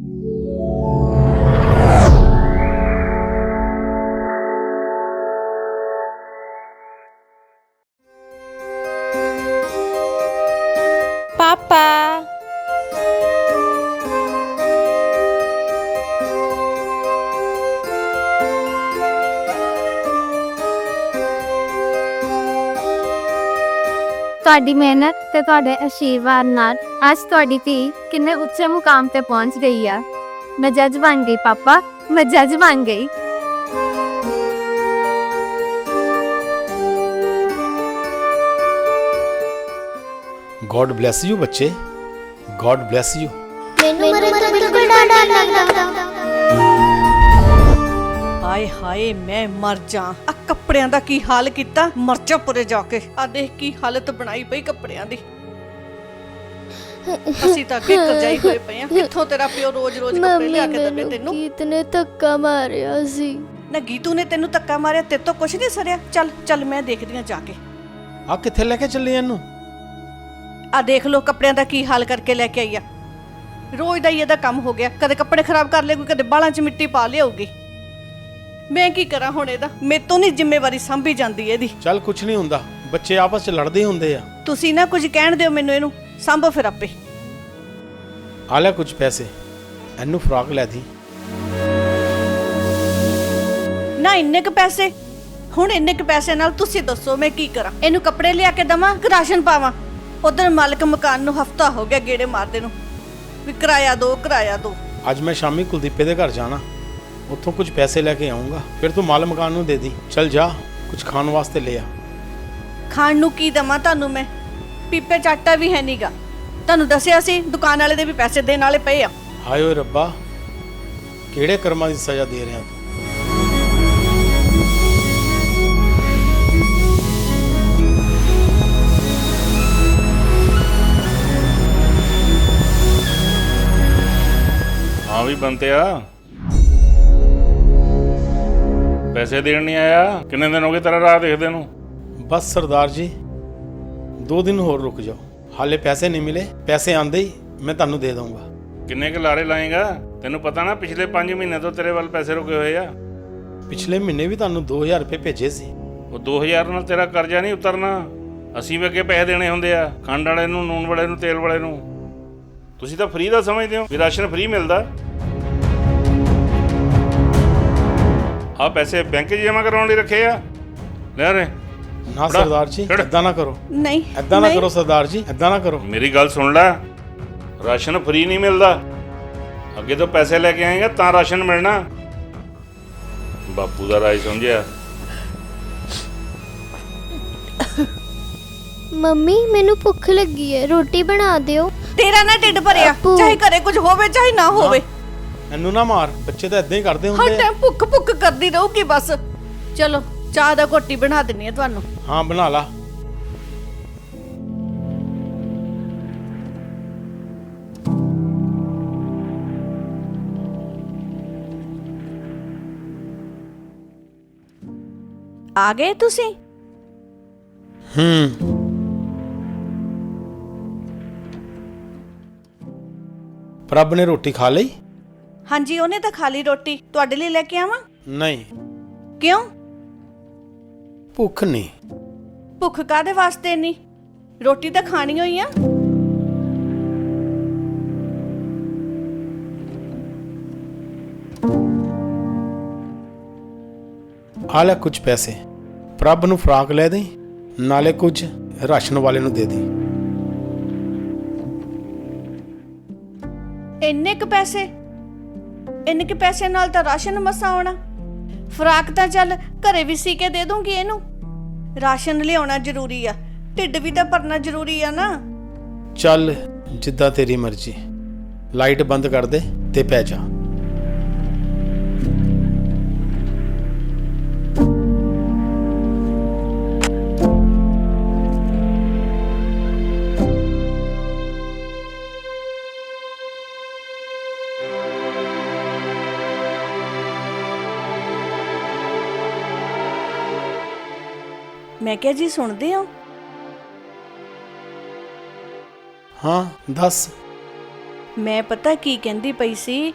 ਪਾਪਾ ਤੁਹਾਡੀ ਮਿਹਨਤ ਤੇ ਤੁਹਾਡੇ ਆਸ਼ੀਰਵਾਦ ਨਾਲ ਅੱਜ ਤੁਹਾਡੀ ਧੀ ਕਿੰਨੇ ਉੱਚੇ ਮੁਕਾਮ ਤੇ ਪਹੁੰਚ ਗਈ ਆ। ਮੈਂ ਜੱਜ ਬਣ ਗਈ ਪਾਪਾ ਮੈਂ ਜੱਜ ਬਣ ਗਈ। ਗੋਡ ਬlesਸ ਯੂ ਬੱਚੇ। ਗੋਡ ਬlesਸ ਯੂ ਮੈਨੂੰ ਮਰਨ ਤੋਂ ਬਿਲਕੁਲ ਡਰ ਡਰ ਲੱਗਦਾ। ਹਾਏ ਹਾਏ ਮੈਂ ਮਰ ਜਾ। ਆ ਕੱਪੜਿਆਂ ਦਾ ਕੀ ਹਾਲ ਕੀਤਾ? ਮਰਚਾ ਪੁਰੇ ਜਾ ਕੇ। ਆ ਦੇਖ ਕੀ ਹਾਲਤ ਬਣਾਈ ਪਈ ਕੱਪੜਿਆਂ ਦੀ। ਅਸੀਂ ਤਾਂ ਅੱਗੇ ਕਰਜਾਈ ਹੋਏ ਪਏ ਆ। ਕਿੱਥੋਂ ਤੇਰਾ ਪਿਓ ਰੋਜ਼-ਰੋਜ਼ ਕੱਪੜੇ ਲਿਆ ਕੇ ਦੇਵੇ ਮੈਨੂੰ ਤੈਨੂੰ? ਗੀਤ ਨੇ ਧੱਕਾ ਮਾਰਿਆ ਸੀ। ਨਾ ਗੀਤੂ ਨੇ ਤੈਨੂੰ ਧੱਕਾ ਮਾਰਿਆ ਤੇਰੇ ਤੋਂ ਕੁਛ ਨਹੀਂ ਸਰਿਆ। ਚੱਲ ਚੱਲ ਮੈਂ ਦੇਖਦੀ ਆ ਜਾ ਕੇ। ਆ ਕਿੱਥੇ ਲੈ ਕੇ ਚੱਲੇ ਇਹਨੂੰ ਆ ਦੇਖ ਲੋ ਕੱਪੜਿਆਂ ਦਾ ਕੀ ਹਾਲ ਕਰਕੇ ਲੈ ਕੇ ਆਈ ਆ। ਰੋਜ਼ ਦਾ ਹੀ ਇਹਦਾ ਕੰਮ ਹੋ ਗਿਆ। ਕਦੇ ਕੱਪੜੇ ਖਰਾਬ ਕਰ ਲੇਗੀ ਕਦੇ ਬਾਲਾਂ 'ਚ ਮਿੱਟੀ ਪਾ ਲਿਆਉਗੀ ਮੈਂ ਕੀ ਕਰਾਂ ਹੁਣ ਇਹਦਾ? ਮੇਰੇ ਤੋਂ ਨਹੀਂ ਜ਼ਿੰਮੇਵਾਰੀ ਸੰਭੀ ਜਾਂਦੀ ਇਹਦੀ। ਚੱਲ ਕੁਛ ਨਹੀਂ ਹੁੰਦਾ। ਬੱਚੇ ਆਪਸ ਚ ਲੜਦੇ ਹੁੰਦੇ ਆ। ਤੁਸੀਂ ਨਾ ਕੁਝ ਕਹਿਣ ਦਿਓ ਮੈਨੂੰ ਇਹਨੂੰ। ਸੰਭੋ ਫਿਰ ਆਪੇ। ਆ ਲੈ ਕੁਝ ਪੈਸੇ। ਇਹਨੂੰ ਫਰਾਕ ਲੈ ਦੀ। ਨਾ ਇੰਨੇ ਕ ਪੈਸੇ? ਹੁਣ ਇੰਨੇ ਕ ਪੈਸੇ ਨਾਲ ਤੁਸੀਂ ਦੱਸੋ ਮੈਂ ਕੀ ਕਰਾਂ? ਇਹਨੂੰ ਕੱਪੜੇ ਲਿਆ ਕੇ ਦਵਾਂ ਕਿ ਰਾਸ਼ਨ ਪਾਵਾਂ? ਉਧਰ ਮਾਲਕ ਮਕਾਨ ਨੂੰ ਹਫਤਾ ਹੋ ਗਿਆ ਗੇੜੇ ਮਾਰਦੇ ਨੂੰ। ਵੀ ਕਿਰਾਇਆ ਦੋ ਕਿਰਾਇਆ ਦੋ। ਅੱਜ ਮੈਂ ਸ਼ਾਮੀ ਕੁਲਦੀਪੇ ਦੇ ਘਰ ਜਾਣਾ। ਉੱਥੋਂ ਕੁਝ ਪੈਸੇ ਲੈ ਕੇ ਆਉਂਗਾ। ਫਿਰ ਤੂੰ ਮਾਲ ਮਕਾਨ ਨੂੰ ਦੇ ਦੀ। ਚੱਲ ਜਾ ਕੁਝ ਖਾਣ ਵਾਸਤੇ ਲੈ ਆ। ਖਾਣ ਨੂੰ ਕੀ ਦਵਾਂ ਤੁਹਾਨੂੰ ਮੈਂ? ਪੀਪੇ ਚਾਟਾ ਵੀ ਹੈ ਨੀਗਾ। ਤੁਹਾਨੂੰ ਦੱਸਿਆ ਸੀ ਦੁਕਾਨ ਵਾਲੇ ਦੇ ਵੀ ਪੈਸੇ ਦੇਣ ਵਾਲੇ ਪਏ ਆ। ਹਾਏ ਓਏ ਰੱਬਾ ਕਿਹੜੇ ਕਰਮਾਂ ਦੀ ਸਜ਼ਾ ਦੇ ਰਿਹਾ ਤੂੰ? ਹਾਂ ਵੀ ਬੰਤਿਆ। ਪੈਸੇ ਦੇਣ ਨਹੀਂ ਆਇਆ? ਕਿੰਨੇ ਦਿਨ ਹੋ ਗਏ ਤੇਰਾ ਰਾਹ ਦੇਖਦੇ ਨੂੰ? ਬਸ ਸਰਦਾਰ ਜੀ ਦੋ ਦਿਨ ਹੋਰ ਰੁਕ ਜਾਓ। ਹਾਲੇ ਪੈਸੇ ਨਹੀਂ ਮਿਲੇ ਪੈਸੇ ਆਂਦੇ ਹੀ ਮੈਂ ਤੁਹਾਨੂੰ ਦੇ ਦਊਂਗਾ। ਕਿੰਨੇ ਕੁ ਲਾਰੇ ਲਾਏਗਾ? ਤੈਨੂੰ ਪਤਾ ਨਾ ਪਿਛਲੇ 5 ਮਹੀਨੇ ਤੋਂ ਤੇਰੇ ਵੱਲ ਪੈਸੇ ਰੁਕੇ ਹੋਏ ਆ। ਪਿਛਲੇ ਮਹੀਨੇ ਵੀ ਤੁਹਾਨੂੰ 2000 ਰੁਪਏ ਭੇਜੇ ਸੀ। ਉਹ 2000 ਨਾਲ ਤੇਰਾ ਕਰਜ਼ਾ ਨਹੀਂ ਉਤਰਨਾ। ਅਸੀਂ ਵੀ ਅੱਗੇ ਪੈਸੇ ਦੇਣੇ ਹੁੰਦੇ ਆ ਖੰਡ ਵਾਲੇ ਨੂੰ ਨੂਨ ਵਾਲੇ ਨੂੰ ਤੇਲ ਵਾਲੇ ਨੂੰ। ਤੁਸੀਂ ਤਾਂ ਫ੍ਰੀ ਦਾ ਸਮਝਦੇ ਹੋ ਵੀ ਰਾਸ਼ਨ ਫ੍ਰੀ ਮਿਲਦਾ। ਆ ਪੈਸੇ ਬੈਂਕ 'ਚ ਜਮ੍ਹਾਂ ਕਰਾਉਣ ਲਈ ਰੱਖੇ ਆ? ਲੈ ਰੇ ਨਾ ਬੜਾ- ਸਰਦਾਰ ਜੀ ਛੱਡ। ਨਾ ਕਰੋ। ਨਹੀਂ ਏਦਾਂ ਨਾ ਨਹੀਂ। ਕਰੋ ਸਰਦਾਰ ਜੀ ਏਦਾਂ ਨਾ ਕਰੋ। ਮੇਰੀ ਗੱਲ ਸੁਣ ਲੈ। ਰਾਸ਼ਨ ਫ੍ਰੀ ਨਹੀਂ ਮਿਲਦਾ। ਅੱਗੇ ਤੋਂ ਪੈਸੇ ਲੈ ਕੇ ਆਏਗਾ ਤਾਂ ਰਾਸ਼ਨ ਮਿਲਣਾ। ਬਾਪੂ ਦਾ ਰਾਜ ਸਮਝਿਆ। ਮੰਮੀ ਮੈਨੂੰ ਭੁੱਖ ਲੱਗੀ ਹੈ। ਰੋਟੀ ਬਣਾ ਦਿਓ। ਤੇਰਾ ਨਾ ਢਿੱਡ ਭਰਿਆ। ਬਾਪੂ। ਚਾਹੇ ਘਰੇ ਕੁਝ ਹੋਵੇ ਚਾਹੇ ਨਾ ਹੋਵੇ। ਇਹਨੂੰ ਨਾ ਮਾਰ ਬੱਚੇ ਤਾਂ ਏਦਾਂ ਹੀ ਕਰਦੇ ਹਰ ਹੁੰਦੇ ਆ। ਟਾਈਮ ਭੁੱਖ ਭੁੱਖ ਕਰਦੀ ਰਹੂਗੀ ਬਸ। ਚਲੋ ਚਾਹ ਦਾ ਘੋਟੀ ਬਣਾ ਦਿੰਨੀ ਆ ਤੁਹਾਨੂੰ। ਹਾਂ ਬਣਾ ਲਾ। ਆ ਗਏ ਤੁਸੀਂ? ਹੂੰ। ਪ੍ਰਭ ਨੇ ਰੋਟੀ ਖਾ ਲਈ? ਹਾਂਜੀ ਉਹਨੇ ਤਾਂ ਖਾ ਲਈ ਰੋਟੀ। ਤੁਹਾਡੇ ਲਈ ਲੈ ਕੇ ਆਵਾਂ? ਨਹੀਂ। ਕਿਉਂ? ਭੁੱਖ ਨਹੀਂ। ਭੁੱਖ ਕਾਦੇ ਵਾਸਤੇ ਨਹੀਂ ਰੋਟੀ ਤਾਂ ਖਾਣੀ ਹੋਈ ਆ। ਆ ਲੈ ਕੁਝ ਪੈਸੇ। ਪ੍ਰਭ ਨੂੰ ਫਰਾਕ ਲੈ ਦੇ ਨਾਲੇ ਕੁਝ ਰਾਸ਼ਨ ਵਾਲੇ ਨੂੰ ਦੇ ਦੇ ਇੰਨੇ ਕ ਪੈਸੇ? ਇੰਨੇ ਕ ਪੈਸੇ ਨਾਲ ਤਾਂ ਰਾਸ਼ਨ ਮਸਾ ਆਉਣਾ। ਫਰਾਕ ਤਾਂ ਚੱਲ ਘਰੇ ਵੀ ਸੀ ਕੇ ਦੇ ਦੂੰਗੀ ਇਹਨੂੰ। ਰਾਸ਼ਨ ਲਿਆਉਣਾ ਜ਼ਰੂਰੀ ਆ, ਢਿੱਡ ਵੀ ਤਾਂ ਭਰਨਾ ਜ਼ਰੂਰੀ ਆ ਨਾ। ਚੱਲ, ਜਿੱਦਾਂ ਤੇਰੀ ਮਰਜ਼ੀ। ਲਾਈਟ ਬੰਦ ਕਰ ਦੇ ਤੇ ਪੈ ਜਾ। ਮੈਂ ਕਿਹਾ ਜੀ ਸੁਣਦੇ ਹੋ? ਹਾਂ ਦੱਸ। ਮੈਂ ਪਤਾ ਕੀ ਕਹਿੰਦੀ ਪਈ ਸੀ?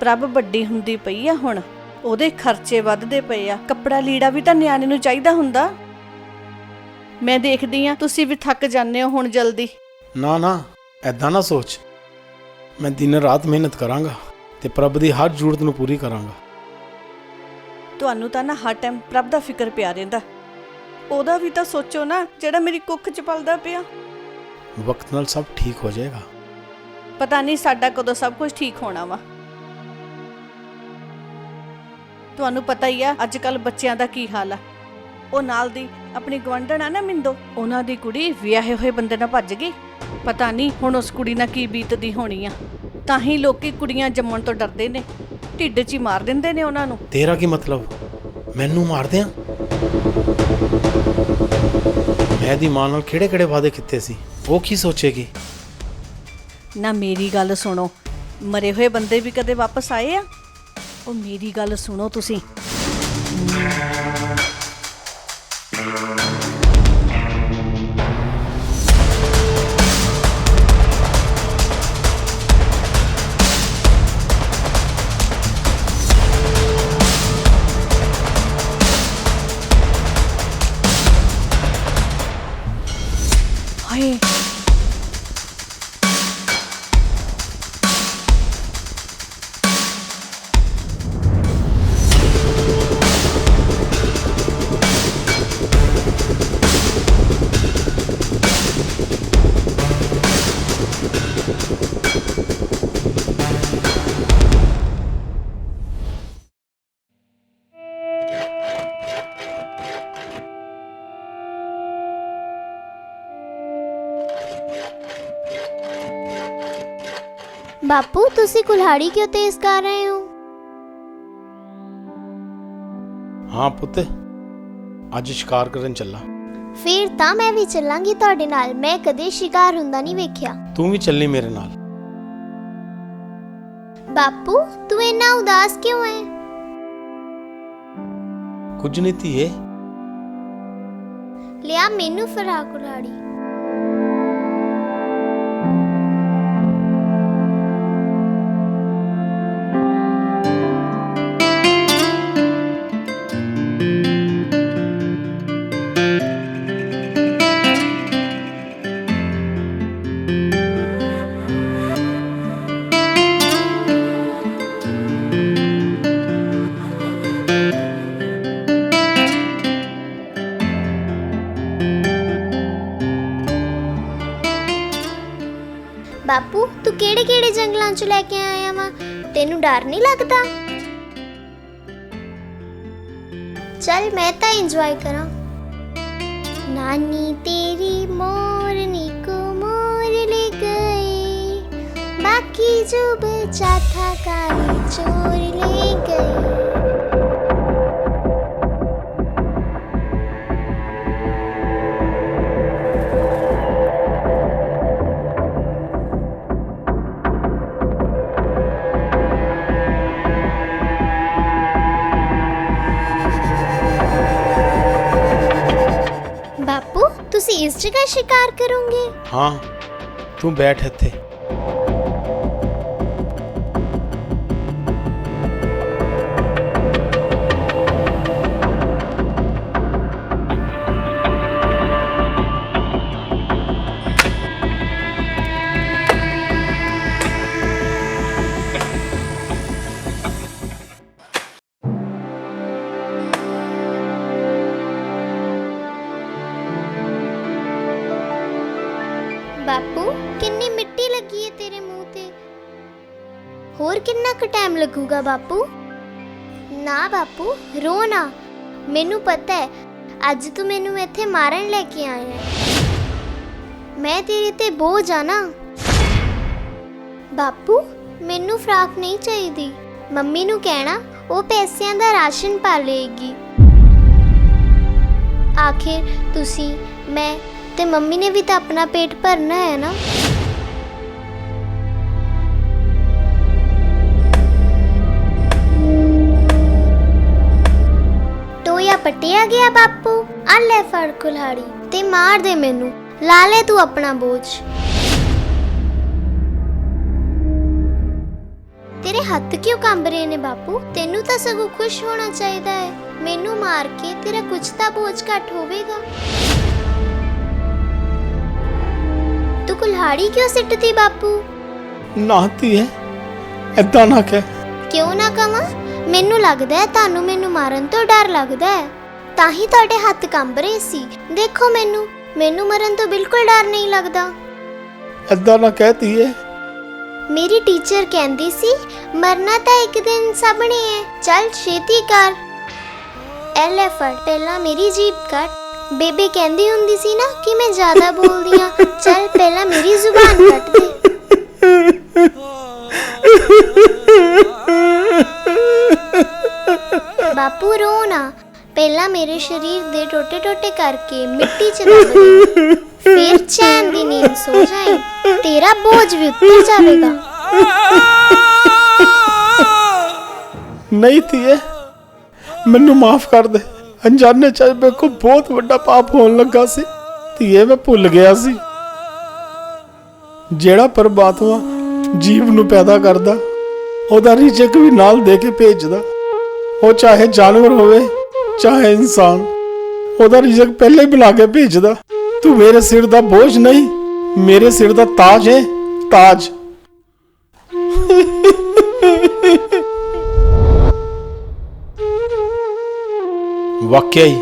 ਪ੍ਰਭ ਵੱਡੀ ਹੁੰਦੀ ਪਈ ਆ ਹੁਣ। ਉਹਦੇ ਖਰਚੇ ਵੱਧਦੇ ਪਏ ਆ। ਕੱਪੜਾ ਲੀੜਾ ਵੀ ਤਾਂ ਨਿਆਣੇ ਨੂੰ ਚਾਹੀਦਾ ਹੁੰਦਾ। ਮੈਂ ਦੇਖਦੀ ਆ ਤੁਸੀਂ ਵੀ ਥੱਕ ਜਾਂਦੇ ਹੋ ਹੁਣ ਜਲਦੀ। ਨਾ ਨਾ ਐਦਾਂ ਨਾ ਸੋਚ। ਮੈਂ ਦਿਨ ਰਾਤ ਮਿਹਨਤ ਕਰਾਂਗਾ ਤੇ ਪ੍ਰਭ ਦੀ ਹਰ ਜ਼ਰੂਰਤ ਨੂੰ ਪੂਰੀ ਕਰਾਂਗਾ। ਤੁਹਾਨੂੰ ਤਾਂ ਨਾ ਹਰ ਟਾਈਮ ਪ੍ਰਭ ਦਾ ਫਿਕਰ ਪਿਆ ਰਹਿੰਦਾ। ਉਹਦਾ ਵੀ ਤਾਂ ਸੋਚੋ ਨਾ ਜਿਹੜਾ ਮੇਰੀ ਕੁੱਖ ਚ ਪਲਦਾ ਪਿਆ। ਵਕਤ ਨਾਲ ਸਭ ਠੀਕ ਹੋ ਜਾਏਗਾ। ਪਤਾ ਨਹੀਂ ਸਾਡਾ ਕਦੋਂ ਸਭ ਕੁਝ ਠੀਕ ਹੋਣਾ ਵਾ। ਤੁਹਾਨੂੰ ਪਤਾ ਹੀ ਆ ਅੱਜ ਕੱਲ ਬੱਚਿਆਂ ਦਾ ਕੀ ਹਾਲ ਆ। ਉਹ ਨਾਲ ਦੀ ਆਪਣੀ ਗਵੰਡਣ ਆ ਨਾ ਮਿੰਦੋ ਉਹਨਾਂ ਦੀ ਕੁੜੀ ਵਿਆਹੇ ਹੋਏ ਬੰਦੇ ਨਾਲ ਭੱਜ ਗਈ। ਪਤਾ ਨਹੀਂ ਹੁਣ ਉਸ ਕੁੜੀ ਨਾਲ ਕੀ ਬੀਤਦੀ ਹੋਣੀ ਆ। ਤਾਂ ਹੀ ਲੋਕੀ ਕੁੜੀਆਂ ਜੰਮਣ ਤੋਂ ਡਰਦੇ ਨੇ ਢਿੱਡ 'ਚ ਹੀ ਮਾਰ ਦਿੰਦੇ ਨੇ ਉਹਨਾਂ ਨੂੰ। ਤੇਰਾ ਕੀ ਮਤਲਬ? ਮੈਨੂੰ ਮਾਰਦੇ ਆ ਮੈਂ ਦੀ ਮਾਂ ਨਾਲ ਕਿਹੜੇ ਕਿਹੜੇ ਵਾਅਦੇ ਕੀਤੇ ਸੀ? ਉਹ ਕੀ ਸੋਚੇਗੀ? ਨਾ ਮੇਰੀ ਗੱਲ ਸੁਣੋ। ਮਰੇ ਹੋਏ ਬੰਦੇ ਵੀ ਕਦੇ ਵਾਪਸ ਆਏ ਆ? ਉਹ ਮੇਰੀ ਗੱਲ ਸੁਣੋ ਤੁਸੀਂ। ਬਾਪੂ ਤੁਸੀਂ ਕੁਲਹਾੜੀ ਕਿਉਂ ਤੇਜ਼ ਕਰ ਰਹੇ ਹੋ ਹਾਂ ਪੁੱਤ ਅੱਜ ਸ਼ਿਕਾਰ ਕਰਨ ਚੱਲਾ ਫਿਰ ਤਾਂ ਮੈਂ ਵੀ ਚੱਲਾਂਗੀ ਤੁਹਾਡੇ ਨਾਲ ਮੈਂ ਕਦੇ ਸ਼ਿਕਾਰ ਹੁੰਦਾ ਨਹੀਂ ਵੇਖਿਆ ਤੂੰ ਵੀ ਚੱਲੀ ਮੇਰੇ ਨਾਲ ਬਾਪੂ ਤੂੰ ਇੰਨਾ ਉਦਾਸ ਕਿਉਂ ਹੈ ਕੁਝ ਨਹੀਂ ਧੀਏ ਲਿਆ ਮੈਨੂੰ ਫਰਾ ਕੁਲਹਾੜੀ ਘਰਾਂ 'ਚ ਲੈ ਕੇ ਆਇਆ ਵਾਂ। ਤੈਨੂੰ ਡਰ ਨਹੀਂ ਲੱਗਦਾ? ਚੱਲ ਮੈਂ ਤਾਂ ਇੰਜੋਏ ਕਰਾਂ। ਨਾਨੀ ਤੇਰੀ ਮੋਰਨੀ ਕੋ ਮੋਰ ਲੈ ਗਈ। ਬਾਕੀ ਜੋ ਬਚਾ ਥਾ ਕਾਲੀ ਚੋਰ ਲੈ ਗਈ। ਤੁਸੀਂ ਇਸ ਜਗ੍ਹਾ ਸ਼ਿਕਾਰ ਕਰੋਗੇ? ਹਾਂ ਤੂੰ ਬੈਠ ਇੱਥੇ। ਕਿੰਨਾ ਕੁ ਟਾਈਮ ਲੱਗੂਗਾ ਬਾਪੂ? ਨਾ ਬਾਪੂ, ਰੋ ਨਾ। ਮੈਨੂੰ ਪਤਾ ਹੈ, ਅੱਜ ਤੂੰ ਮੈਨੂੰ ਇੱਥੇ ਮਾਰਨ ਲੈ ਕੇ ਆਇਆ ਹੈ। ਮੈਂ ਤੇਰੇ ਤੇ ਬੋਝ ਆ ਨਾ। ਬਾਪੂ, ਮੈਨੂੰ ਫਰਾਕ ਨਹੀਂ ਚਾਹੀਦੀ। ਮੰਮੀ ਨੂੰ ਕਹਿਣਾ, ਉਹ ਪੈਸਿਆਂ ਦਾ ਰਾਸ਼ਨ ਪਾ ਲਏਗੀ ਆਖਿਰ ਤੁਸੀਂ, ਮੈਂ ਤੇ ਮੰਮੀ ਨੇ ਵੀ ਤਾਂ ਆਪਣਾ ਪੇਟ ਭਰਨਾ ਹੈ ਨਾ। ਚਲਿਆ ਗਿਆ ਬਾਪੂ? ਆ ਲੈ ਫੜ ਕੁਲਹਾੜੀ ਤੇ ਮਾਰ ਦੇ ਮੈਨੂੰ। ਲਾ ਲੈ ਤੂੰ ਆਪਣਾ ਬੋਝ। ਤੇਰੇ ਹੱਥ ਕਿਉਂ ਕੰਬ ਰਹੇ ਨੇ ਬਾਪੂ? ਤੈਨੂੰ ਤਾਂ ਸਗੋਂ ਖੁਸ਼ ਹੋਣਾ ਚਾਹੀਦਾ ਹੈ। ਮੈਨੂੰ ਮਾਰ ਕੇ ਤੇਰਾ ਕੁਝ ਤਾਂ ਬੋਝ ਘੱਟ ਹੋਵੇਗਾ। ਤੂੰ ਕੁਲਹਾੜੀ ਕਿਉਂ ਸਿੱਟਦੀ ਬਾਪੂ? ਨਾ ਧੀਏ ਐਦਾਂ ਨਾ ਕਹਿ। ਕਿਉਂ ਨਾ ਕਵਾਂ? ਮੈਨੂੰ ਲੱਗਦਾ ਹੈ ਤੁਹਾਨੂੰ ਮੈਨੂੰ ਮਾਰਨ ਤੋਂ ਡਰ ਲੱਗਦਾ ਹੈ। ਤਾਂ ਹੀ ਤੁਹਾਡੇ ਹੱਥ ਕੰਬ ਰਹੇ ਸੀ। ਦੇਖੋ ਮੈਨੂੰ ਮੈਨੂੰ ਮਰਨ ਤੋਂ ਬਿਲਕੁਲ ਡਰ ਨਹੀਂ ਲੱਗਦਾ। ਐਦਾਂ ਨਾ ਕਹਿ ਧੀਏ। ਮੇਰੀ ਟੀਚਰ ਕਹਿੰਦੀ ਸੀ ਮਰਨਾ ਤਾਂ ਇੱਕ ਦਿਨ ਸਭ ਨੇ ਹੈ ਚੱਲ ਛੇਤੀ ਕਰ। ਐ ਲੈ ਫੜ ਪਹਿਲਾਂ ਮੇਰੀ ਜੀਭ ਕੱਟ। ਬੇਬੇ ਕਹਿੰਦੀ ਹੁੰਦੀ ਸੀ ਨਾ ਕਿ ਮੈਂ ਜ਼ਿਆਦਾ ਬੋਲਦੀ ਆ ਚੱਲ ਪਹਿਲਾਂ ਮੇਰੀ ਜ਼ੁਬਾਨ ਕੱਟ ਦੇ। ਬਾਪੂ ਰੋ ਨਾ। ਪਹਿਲਾਂ ਮੇਰੇ ਸਰੀਰ ਦੇ ਟੋਟੇ ਟੋਟੇ ਕਰਕੇ ਮਿੱਟੀ ਚ ਦਬ ਦੇ ਫਿਰ ਚੈਨ ਦੀ ਨੀਂਦ ਸੋ ਜਾਏ ਤੇਰਾ ਬੋਝ ਵੀ ਉੱਤਰ ਜਾਵੇਗਾ। ਨਹੀਂ ਧੀਏ, ਮੈਨੂੰ ਮਾਫ ਕਰ ਦੇ। ਅਣਜਾਣੇ ਚ ਮੇਰੇ ਕੋ ਬਹੁਤ ਵੱਡਾ ਪਾਪ ਹੋਣ ਲੱਗਾ ਸੀ। ਧੀਏ, ਮੈਂ ਭੁੱਲ ਗਿਆ ਸੀ। ਜਿਹੜਾ ਪਰਮਾਤਮਾ ਜੀਵ ਨੂੰ ਪੈਦਾ ਕਰਦਾ, ਉਹਦਾ ਰਿਜਕ ਵੀ ਨਾਲ ਦੇ ਕੇ ਭੇਜਦਾ। ਉਹ ਚਾਹੇ ਜਾਨਵਰ ਹੋਵੇ ਚਾਹੇ ਇਨਸਾਨ। ਉਹਦਾ ਰਿਜਕ ਪਹਿਲੇ ਹੀ ਬੁਲਾ ਕੇ ਭੇਜਦਾ। ਤੂੰ ਮੇਰੇ ਸਿਰ ਦਾ ਬੋਝ ਨਹੀਂ, ਮੇਰੇ ਸਿਰ ਦਾ ਤਾਜ ਹੈ ਤਾਜ। ਵਾਕਿਆ ਹੀ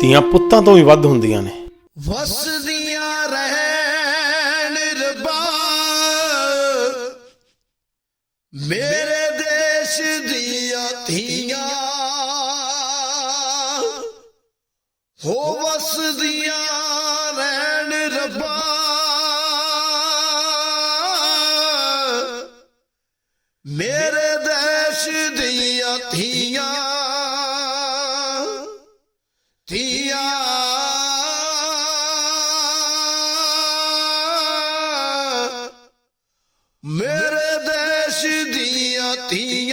ਧੀਆਂ ਪੁੱਤਾਂ ਤੋਂ ਵੀ ਵੱਧ ਹੁੰਦੀਆਂ ਨੇ। ਵਸਦੀਆਂ ਰਹਿਣ ਰਬਾ। ਮੇਰੇ ਦੇਸ਼ ਦੀਆਂ ਧੀਆਂ ਹੋ ਵਸਦੀਆਂ ਰਹਿਣ ਰਬਾ। ਮੇਰੇ ਦੇਸ਼ ਦੀਆਂ ਧੀਆਂ ਧੀਆਂ। ਮੇਰੇ ਦੇਸ਼ ਦੀਆਂ ਧੀਆਂ।